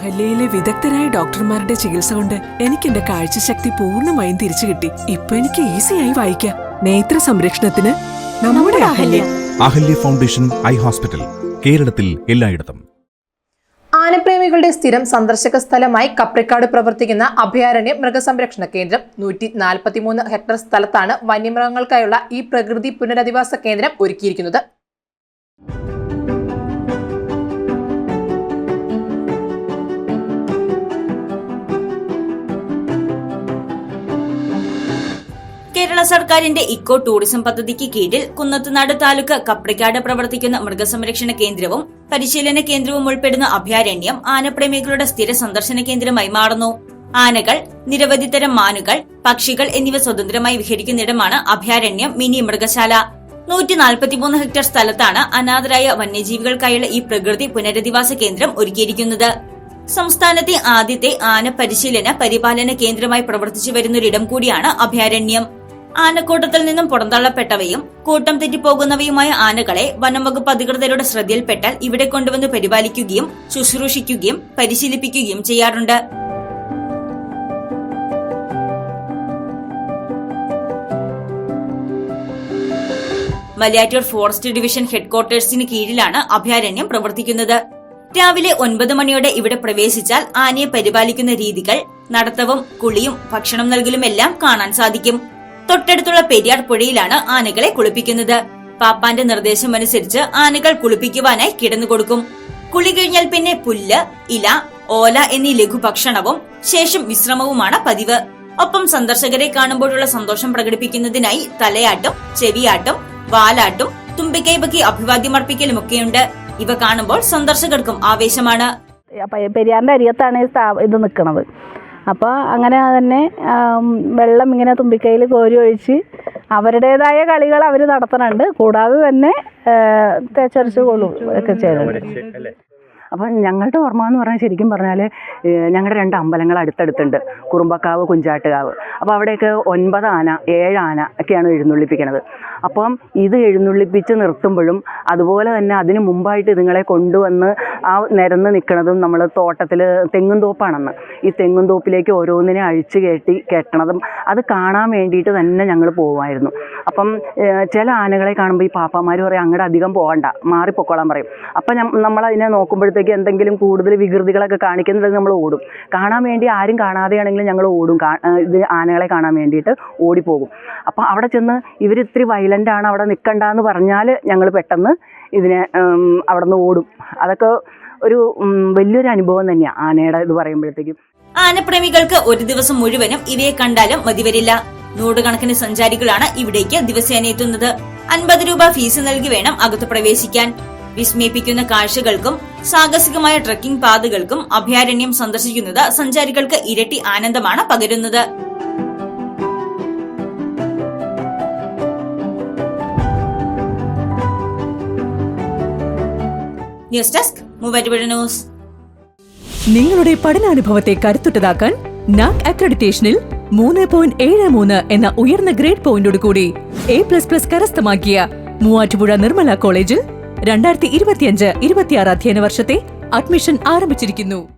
അഹല്യയിലെ വിദഗ്ധരായ ഡോക്ടർമാരുടെ ചികിത്സ കൊണ്ട് എനിക്ക് എന്റെ കാഴ്ചശക്തി പൂർണമായും തിരിച്ചു കിട്ടി. ഇപ്പൊ എനിക്ക് ഈസിയായി വായിക്കാം. നേത്ര സംരക്ഷണത്തിന് നമ്മുടെ Ahalya. Ahalya. Foundation eye hospital കേരളത്തിൽ എല്ലായിടത്തും. ആനപ്രേമികളുടെ സ്ഥിരം സന്ദർശക സ്ഥലമായി കപ്രിക്കാട് പ്രവർത്തിക്കുന്ന അഭയാരണ്യ മൃഗസംരക്ഷണ കേന്ദ്രം നൂറ്റി നാൽപ്പത്തിമൂന്ന് ഹെക്ടർ സ്ഥലത്താണ് വന്യമൃഗങ്ങൾക്കായുള്ള ഈ പ്രകൃതി പുനരധിവാസ കേന്ദ്രം ഒരുക്കിയിരിക്കുന്നത്. കേരള സർക്കാരിന്റെ ഇക്കോ ടൂറിസം പദ്ധതിക്ക് കീഴിൽ കുന്നത്തുനാട് താലൂക്ക് കപ്രിക്കാട് പ്രവർത്തിക്കുന്ന മൃഗസംരക്ഷണ കേന്ദ്രവും പരിശീലന കേന്ദ്രവും ഉൾപ്പെടുന്ന അഭയാരണ്യം ആനപ്രേമികളുടെ സ്ഥിര സന്ദർശന കേന്ദ്രമായി മാറുന്നു. ആനകൾ നിരവധി തരം മാനുകൾ പക്ഷികൾ എന്നിവ സ്വതന്ത്രമായി വിഹരിക്കുന്നിടമാണ് അഭയാരണ്യം മിനി മൃഗശാല. നൂറ്റി നാൽപ്പത്തിമൂന്ന് ഹെക്ടർ സ്ഥലത്താണ് അനാഥരായ വന്യജീവികൾക്കായുള്ള ഈ പ്രകൃതി പുനരധിവാസ കേന്ദ്രം ഒരുക്കിയിരിക്കുന്നത്. സംസ്ഥാനത്തെ ആദ്യത്തെ ആന പരിശീലന പരിപാലന കേന്ദ്രമായി പ്രവർത്തിച്ചു വരുന്നൊരിടം കൂടിയാണ് അഭയാരണ്യം. ആനക്കൂട്ടത്തിൽ നിന്നും പുറന്തള്ളപ്പെട്ടവയും കൂട്ടം തെറ്റിപ്പോകുന്നവയുമായ ആനകളെ വനംവകുപ്പ് അധികൃതരുടെ ശ്രദ്ധയിൽപ്പെട്ടാൽ ഇവിടെ കൊണ്ടുവന്ന് പരിപാലിക്കുകയും ശുശ്രൂഷിക്കുകയും പരിശീലിപ്പിക്കുകയും ചെയ്യാറുണ്ട്. മലയാറ്റൂർ ഫോറസ്റ്റ് ഡിവിഷൻ ഹെഡ്ക്വാർട്ടേഴ്സിന് കീഴിലാണ് അഭയാരണ്യം പ്രവർത്തിക്കുന്നത്. രാവിലെ ഒൻപത് മണിയോടെ ഇവിടെ പ്രവേശിച്ചാൽ ആനയെ പരിപാലിക്കുന്ന രീതികൾ നടത്തവും കുളിയും ഭക്ഷണം നൽകലുമെല്ലാം കാണാൻ സാധിക്കും. തൊട്ടടുത്തുള്ള പെരിയാർ പുഴയിലാണ് ആനകളെ കുളിപ്പിക്കുന്നത്. പാപ്പാന്റെ നിർദ്ദേശം അനുസരിച്ച് ആനകൾ കുളിപ്പിക്കുവാനായി കിടന്നു കൊടുക്കും. കുളി കഴിഞ്ഞാൽ പിന്നെ പുല്ല് ഇല ഓല എന്നീ ലഘുഭക്ഷണവും ശേഷം വിശ്രമവുമാണ് പതിവ്. ഒപ്പം സന്ദർശകരെ കാണുമ്പോഴുള്ള സന്തോഷം പ്രകടിപ്പിക്കുന്നതിനായി തലയാട്ടും ചെവിയാട്ടും വാലാട്ടും തുമ്പിക്കൈപക്കി അഭിവാദ്യമർപ്പിക്കലുമൊക്കെയുണ്ട് ഇവ കാണുമ്പോൾ സന്ദർശകർക്കും ആവേശമാണ്. പെരിയാറിന്റെ അരിയത്താണ് ഇത് നിൽക്കുന്നത് അപ്പോൾ അങ്ങനെ തന്നെ വെള്ളം ഇങ്ങനെ തുമ്പിക്കൈയിൽ കോരി ഒഴിച്ച് അവരുടേതായ കളികൾ അവർ നടത്തുന്നുണ്ട് കൂടാതെ തന്നെ തേച്ചരച്ച് കൊള്ളും ഒക്കെ ചെയ്യുന്നുണ്ട് അപ്പം ഞങ്ങളുടെ ഓർമ്മ എന്ന് പറഞ്ഞാൽ ശരിക്കും പറഞ്ഞാൽ ഞങ്ങളുടെ രണ്ട് അമ്പലങ്ങൾ അടുത്തടുത്തുണ്ട്. കുറുമ്പക്കാവ് കുഞ്ചാട്ടുകാവ്. അപ്പോൾ അവിടെയൊക്കെ ഒൻപത് ആന ഏഴ് ആന ഒക്കെയാണ് എഴുന്നള്ളിപ്പിക്കുന്നത് അപ്പം ഇത് എഴുന്നള്ളിപ്പിച്ച് നിർത്തുമ്പോഴും അതുപോലെ തന്നെ അതിന് മുമ്പായിട്ട് ഇതുങ്ങളെ കൊണ്ടുവന്ന് ആ നിരന്ന് നിൽക്കുന്നതും നമ്മൾ തോട്ടത്തിൽ തെങ്ങും തോപ്പാണെന്ന്. ഈ തെങ്ങും തോപ്പിലേക്ക് ഓരോന്നിനെ അഴിച്ചു കയറ്റി കെട്ടണതും അത് കാണാൻ വേണ്ടിയിട്ട് തന്നെ ഞങ്ങൾ പോകുമായിരുന്നു അപ്പം ചില ആനകളെ കാണുമ്പോൾ ഈ പാപ്പാമാർ പറയും അങ്ങോട്ട് അധികം പോകണ്ട മാറിപ്പൊക്കോളാൻ പറയും. അപ്പം നമ്മൾ അതിനെ നോക്കുമ്പോഴത്തേക്ക് എന്തെങ്കിലും കൂടുതൽ വികൃതികളൊക്കെ കാണിക്കുന്നുണ്ടെങ്കിൽ നമ്മൾ ഓടും. കാണാൻ വേണ്ടി ആരും കാണാതെയാണെങ്കിലും ഞങ്ങൾ ഓടും. ഇത് ആനകളെ കാണാൻ വേണ്ടിയിട്ട് ഓടിപ്പോകും. അപ്പം അവിടെ ചെന്ന് ഇവർ ഇത്തിരി വയലന്റാണ് അവിടെ നിൽക്കണ്ടെന്ന് പറഞ്ഞാൽ ഞങ്ങൾ പെട്ടെന്ന് ഇതിനെ അവിടെ നിന്ന് ഓടും. അതൊക്കെ ഒരു വലിയൊരു അനുഭവം തന്നെയാണ് ആനയുടെ ഇത് പറയുമ്പോഴത്തേക്കും. ആനപ്രേമികൾക്ക് ഒരു ദിവസം മുഴുവനും ഇവയെ കണ്ടാലും മതിവരില്ല നൂറുകണക്കിന് സഞ്ചാരികളാണ് ഇവിടേക്ക് ദിവസേന എത്തുന്നത്. അൻപത് രൂപ ഫീസ് നൽകി വേണം അകത്ത് പ്രവേശിക്കാൻ. വിസ്മയിപ്പിക്കുന്ന കാഴ്ചകൾക്കും സാഹസികമായ ട്രക്കിംഗ് പാതകൾക്കും അഭയാരണ്യം സന്ദർശിക്കുന്നത് സഞ്ചാരികൾക്ക് ഇരട്ടി ആനന്ദമാണ് പകരുന്നത്. News desk news. നിങ്ങളുടെ പഠനാനുഭവത്തെ കരുത്തുറ്റതാക്കാൻ നാക് അക്രഡിറ്റേഷനിൽ മൂന്ന് പോയിന്റ് ഏഴ് മൂന്ന് എന്ന ഉയർന്ന ഗ്രേഡ് പോയിന്റോട് കൂടി എ പ്ലസ് പ്ലസ് കരസ്ഥമാക്കിയ മൂവാറ്റുപുഴ നിർമ്മല കോളേജിൽ രണ്ടായിരത്തി ഇരുപത്തിയഞ്ച് ഇരുപത്തിയാറ് അധ്യയന വർഷത്തെ അഡ്മിഷൻ ആരംഭിച്ചിരിക്കുന്നു.